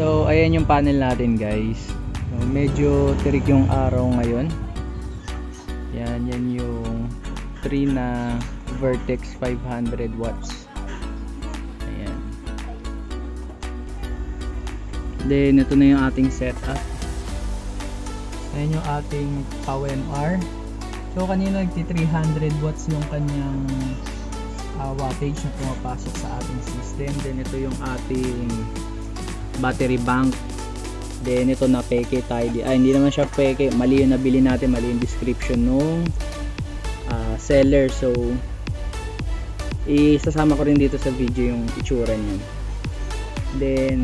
So, ayan yung panel natin guys. So, medyo tirik yung araw ngayon. Yan, yan yung Trina Vertex 500 watts. Ayan. Then, ito na yung ating setup. Ayan yung ating PowerMR. So, kanina nagti 300 watts yung kanyang uh, wattage na pumapasok sa ating system. Then, ito yung ating battery bank. Then, ito na peke tayo. Ay, hindi naman siya peke. Mali yung nabili natin. Mali yung description nung ah, seller. So, isasama ko rin dito sa video yung itsura niyan. Then,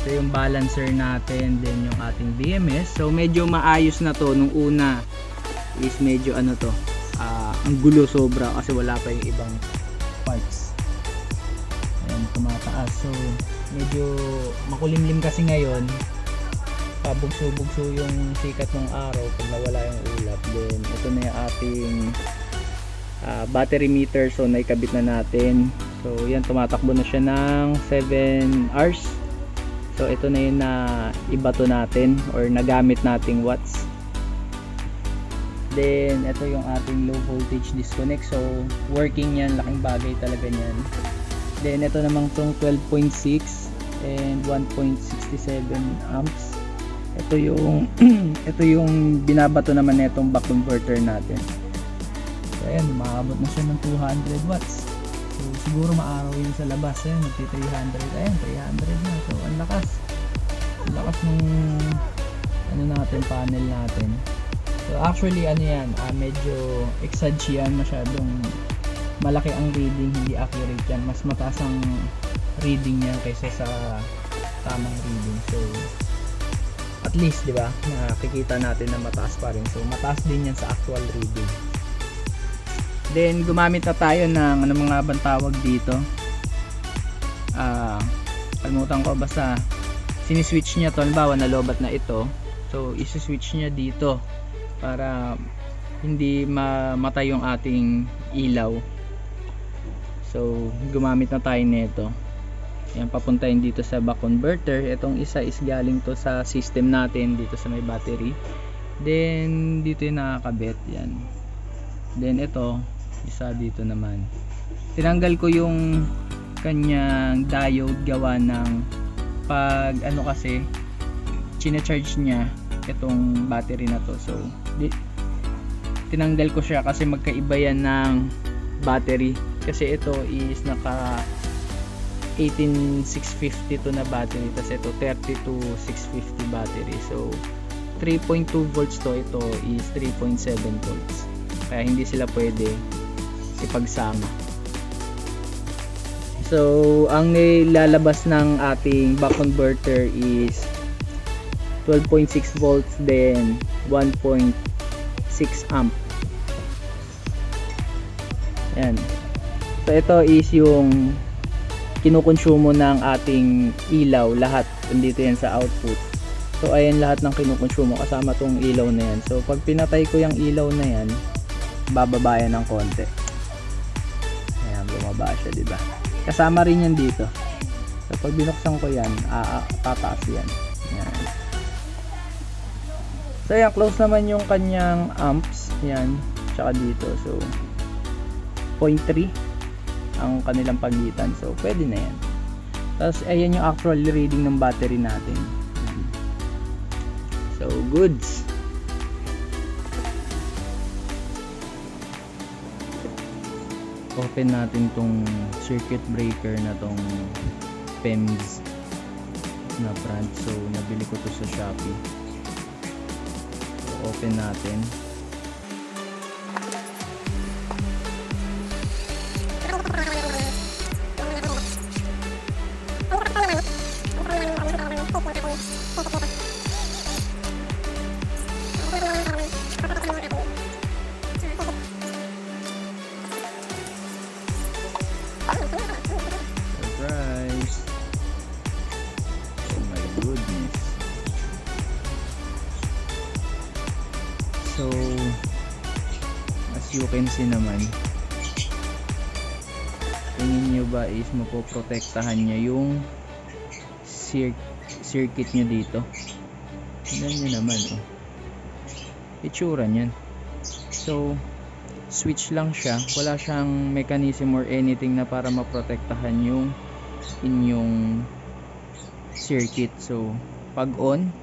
ito yung balancer natin. Then, yung ating BMS. So, medyo maayos na to. Nung una is medyo ano to. ah, ang gulo sobra kasi wala pa yung ibang parts. Ayan, tumataas. So, medyo makulimlim kasi ngayon. Pabugso-bugso yung sikat ng araw pag nawala yung ulap. Then, ito na yung ating ah, battery meter. So, naikabit na natin. So, yan, tumatakbo na siya ng 7 hours. So, ito na yung na ibato natin or nagamit nating watts. Then, ito yung ating low voltage disconnect. So, working yan. Laking bagay talaga yan. Then, ito namang tong 12.6 and 1.67 amps. Ito yung ito yung binabato naman nitong back converter natin. So, ayan, maabot na siya ng 200 watts. So, siguro maaraw yun sa labas. Ayan, magti 300. Ayan, 300 na. So, ang lakas. Ang lakas ng ano natin, panel natin. So, actually, ano yan, ah, medyo exage yan. Masyadong malaki ang reading, hindi accurate yan. Mas mataas ang reading niya kaysa sa tamang reading. So, at least, di ba, nakikita natin na mataas pa rin. So, mataas din yan sa actual reading. Then, gumamit na tayo ng ano mga bang tawag dito. Ah, kalimutan ko basta siniswitch niya to, halimbawa nalobat na ito. So, isi-switch niya dito para hindi mamatay yung ating ilaw. So, gumamit na tayo nito. Yan, papuntahin dito sa back converter. Itong isa is galing to sa system natin dito sa may battery. Then, dito yung nakakabit. Yan. Then, ito, isa dito naman. Tinanggal ko yung kanyang diode gawa ng pag ano kasi chine-charge niya itong battery na to. So, di, tinanggal ko siya kasi magkaiba yan ng battery kasi ito is naka 18650 to na battery tapos ito 32650 battery. So 3.2 volts to ito is 3.7 volts. Kaya hindi sila pwede ipagsama. So ang nilalabas ng ating back converter is 12.6 volts then 1.6 amp. Yan so ito is yung kinukonsumo ng ating ilaw lahat. Nandito yan sa output. So ayan lahat ng kinukonsumo. Kasama tong ilaw na yan. So pag pinatay ko yung ilaw na yan bababa yan ng konti. Ayan bumaba siya diba kasama rin yan dito. So pag binuksan ko yan a tataas yan. Yan so ayan close naman yung kanyang amps. Yan tsaka dito. So 0.3 ang kanilang pagitan. So, pwede na yan. Tapos, ayan yung actual reading ng battery natin. So, goods. Open natin tong circuit breaker na tong PEMS na brand. So, nabili ko to sa Shopee. So, open natin. See naman, tingin nyo ba is mapoprotektahan niya yung cir- circuit nyo dito. Tignan nyo naman, oh. Itsura niyan. So, switch lang siya. Wala siyang mechanism or anything na para maprotektahan yung inyong circuit. So, pag on,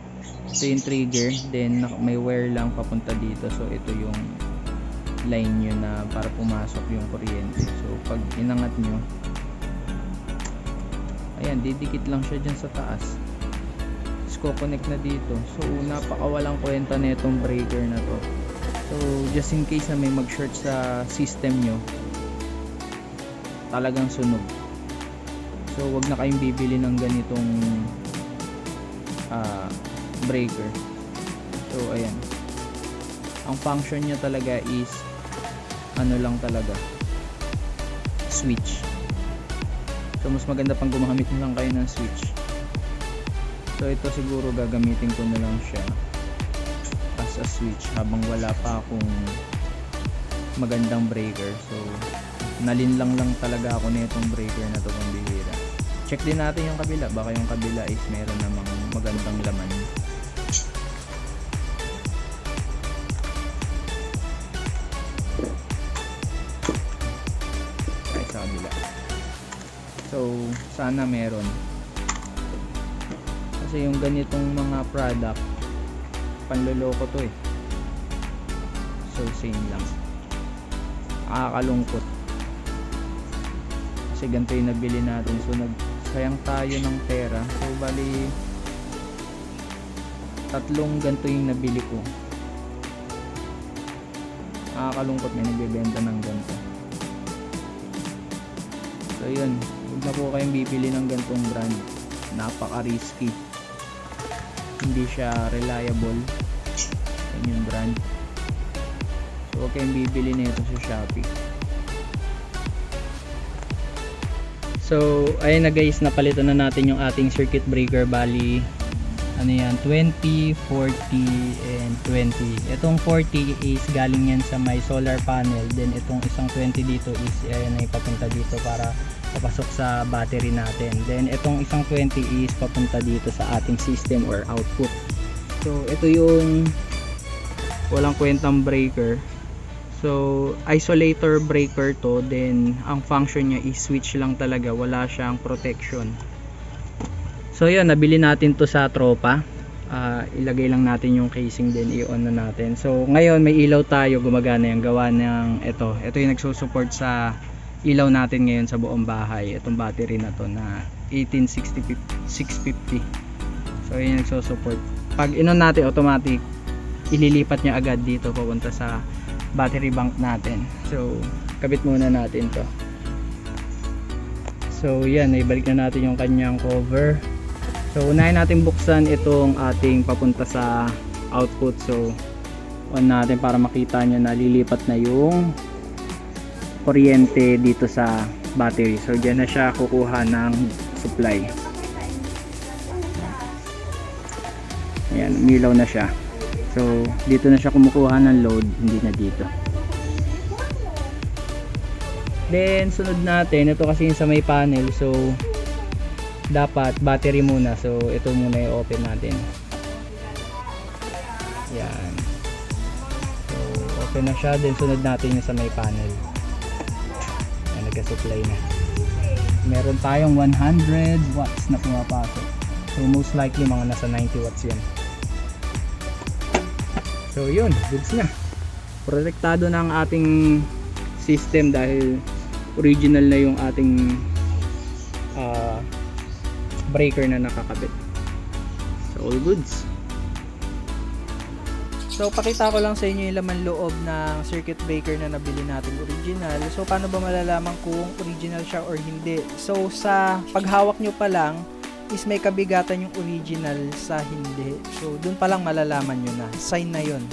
ito yung trigger. Then, may wire lang papunta dito. So, ito yung line nyo na para pumasok yung kuryente. So, pag inangat nyo, ayan, didikit lang siya dyan sa taas. Tapos, connect na dito. So, napakawalang kwenta na itong breaker na to. So, just in case na may mag-short sa system nyo, talagang sunog. So, wag na kayong bibili ng ganitong ah, breaker. So, ayan. Ang function niya talaga is ano lang talaga switch. So, mas maganda pang gumamit na lang kayo ng switch. So, ito siguro gagamitin ko na lang siya as a switch habang wala pa akong magandang breaker. So, nalinlang lang talaga ako na itong breaker na to kung bihira. Check din natin yung kabila. Baka yung kabila is meron namang magandang laman. Sa. So, sana meron. Kasi yung ganitong mga product, panloloko to eh. So, same lang. Nakakalungkot. Kasi ganito yung nabili natin. So, nagsayang tayo ng pera. So, bali, tatlong ganito yung nabili ko. Nakakalungkot may nagbebenta ng ganito. So, yun. Huwag na po kayong bibili ng ganitong brand. Napaka-risky. Hindi siya reliable. Yan yung brand. So, huwag kayong bibili nito sa Shopee. So, ayun na guys, napalitan na natin yung ating circuit breaker. Bali, ano yan, 20, 40, and 20. Itong 40 is galing yan sa may solar panel. Then, itong isang 20 dito is, ayan na ipapunta dito para papasok sa battery natin. Then, itong isang 20 is papunta dito sa ating system or output. So, ito yung walang kwentang breaker. So, isolator breaker to. Then, ang function niya is switch lang talaga. Wala siyang protection. So, yun. Nabili natin to sa tropa. Ah, ilagay lang natin yung casing din. I-on na natin. So, ngayon may ilaw tayo. Gumagana yung gawa ng ito. Ito yung nagsusupport sa ilaw natin ngayon sa buong bahay. Itong battery na to na 18650. So, yun yung nagsusupport. Pag inon natin automatic, ililipat niya agad dito papunta sa battery bank natin. So, kabit muna natin to. So, yan. Ibalik na natin yung kanyang cover. So, unahin natin buksan itong ating papunta sa output. So, on natin para makita nyo na lilipat na yung kuryente dito sa battery. So, dyan na siya kukuha ng supply. Ayan, umilaw na siya. So, dito na siya kumukuha ng load, hindi na dito. Then, sunod natin, ito kasi yung sa may panel. So, dapat battery muna. So, ito muna yung open natin. Yan. So, open na siya. Then, sunod natin yung sa may panel. Yan, nagka-supply na. Meron tayong 100 watts na pumapasok. So, most likely mga nasa 90 watts yan. So yun, goods na. Protektado na ang ating system dahil original na yung ating ah, breaker na nakakabit. So all goods. So pakita ko lang sa inyo yung laman loob ng circuit breaker na nabili natin original. So paano ba malalaman kung original siya or hindi? So sa paghawak nyo pa lang is may kabigatan yung original sa hindi. So dun pa lang malalaman nyo na. Sign na yun.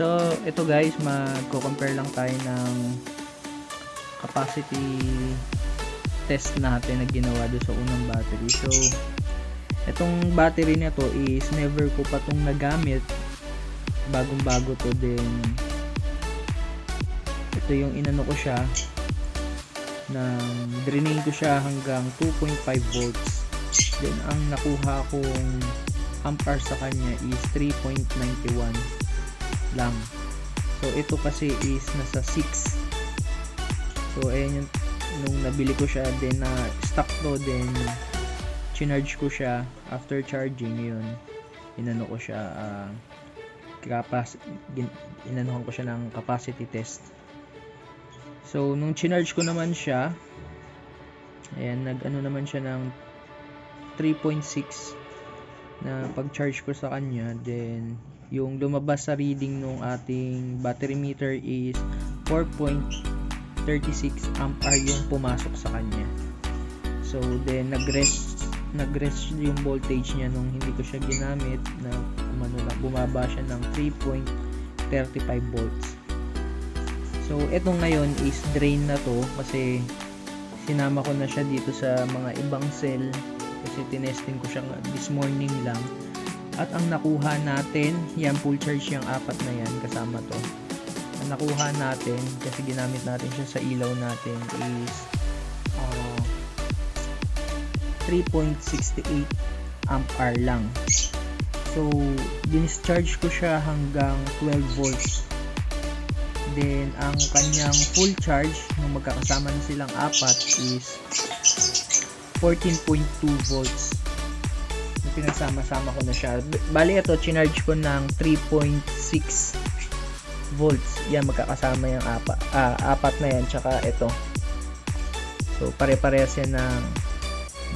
So ito guys, magko-compare lang tayo ng capacity test natin na ginawa doon sa unang battery. So itong battery na to is never ko pa tong nagamit bagong bago to din ito yung inano ko siya ng drain ko siya hanggang 2.5 volts Then, ang nakuha kong ampere sa kanya is 3.91 lang. So, ito kasi is nasa 6. So, ayan yung nung nabili ko siya, then na stock to, then chinarge ko siya after charging yun. Inano ko siya uh, kapas gin, ko siya ng capacity test. So nung chinarge ko naman siya ayan nag ano naman siya ng 3.6 na pag charge ko sa kanya then yung lumabas sa reading nung ating battery meter is 4.36 ampere yung pumasok sa kanya. So then nag-rest nag-rest yung voltage niya nung hindi ko siya ginamit na umano lang bumaba siya ng 3.35 volts. So etong ngayon is drain na to kasi sinama ko na siya dito sa mga ibang cell kasi tinesting ko siya this morning lang. At ang nakuha natin yan full charge yung apat na yan kasama to nakuha natin kasi ginamit natin siya sa ilaw natin is uh, 3.68 ampere lang. So, discharge ko siya hanggang 12 volts. Then, ang kanyang full charge, nung magkakasama na silang apat, is 14.2 volts. Pinagsama-sama ko na siya. Bali, ito, chinarge ko ng 3.6 volts. Yan, magkakasama yung apat, ah, apat na yan, tsaka ito. So, pare-parehas yan ng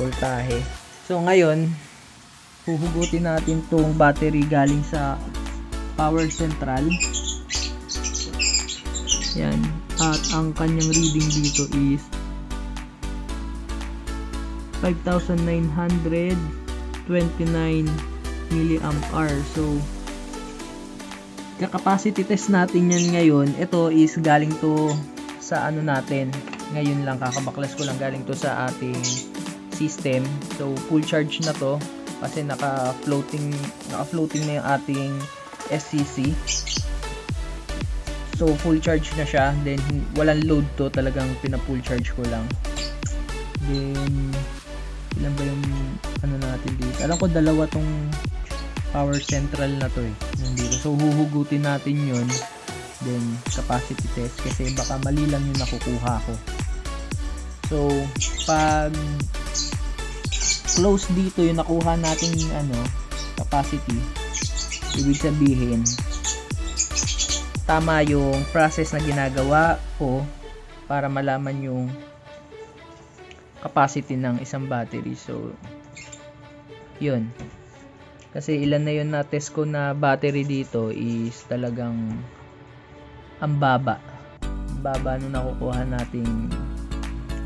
voltahe. So ngayon, huhugutin natin tong battery galing sa power central. Yan. At ang kanyang reading dito is 5,929 milliampere. So, ka-capacity test natin yan ngayon. Ito is galing to sa ano natin. Ngayon lang, kakabaklas ko lang galing to sa ating system. So, full charge na to kasi naka-floating naka-floating na yung ating SCC. So, full charge na siya. Then, walang load to. Talagang pina-full charge ko lang. Then, ilan ba yung ano natin dito? Alam ko dalawa tong power central na to eh. Yung dito. So, huhugutin natin yun. Then, capacity test. Kasi baka mali lang yung nakukuha ko. So, pag close dito yung nakuha nating ano capacity ibig sabihin tama yung process na ginagawa ko para malaman yung capacity ng isang battery so yun kasi ilan na yun na test ko na battery dito is talagang ang baba. Baba nung nakukuha nating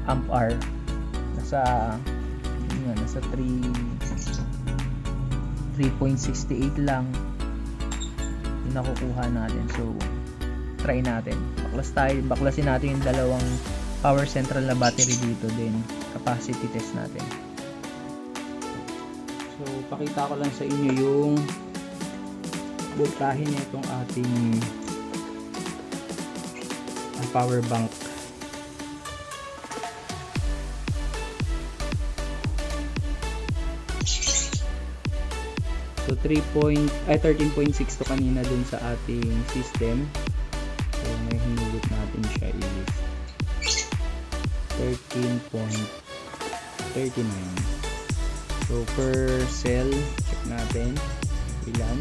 ampere nasa nga, nasa 3 3.68 lang yung nakukuha natin. So try natin. Baklas tayo baklasin natin yung dalawang power central na battery dito din capacity test natin so pakita ko lang sa inyo yung voltahe niya itong ating power bank So 3 point, ay 13.6 to kanina dun sa ating system. So may hinugot natin siya is 13.39. So per cell, check natin. Ilan.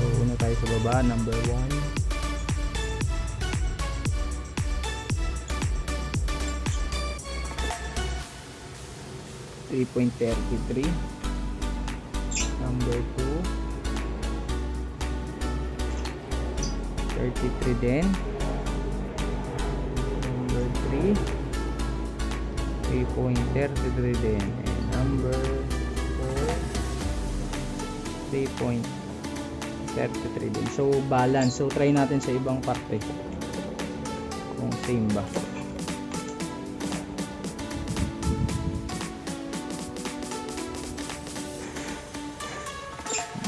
So una tayo sa baba, number 1. 3.33 number 2 33 din. Number 3 3.33 din and number 4 3.33 din so balance. So try natin sa ibang parte. Kung same ba.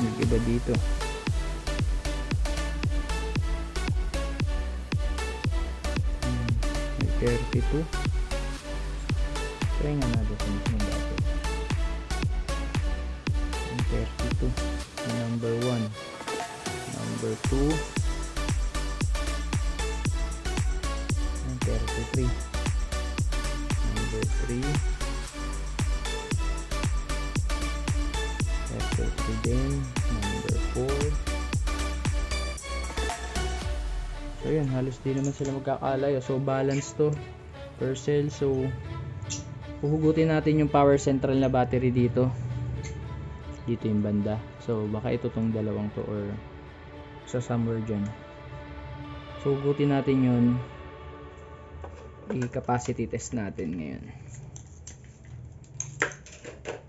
Yung iba dito. Hmm, may 32 Natin sa mismo battery. Yung 32. Yung number 1. Number 2. Yung 33. Number 3. 33 din. Number 4. So yun, halos di naman sila magkakalayo. So balance to per cell. So huhugutin natin yung power central na battery dito. Dito yung banda. So baka ito tong dalawang to or sa somewhere dyan. So hugutin natin yun. I-capacity test natin ngayon.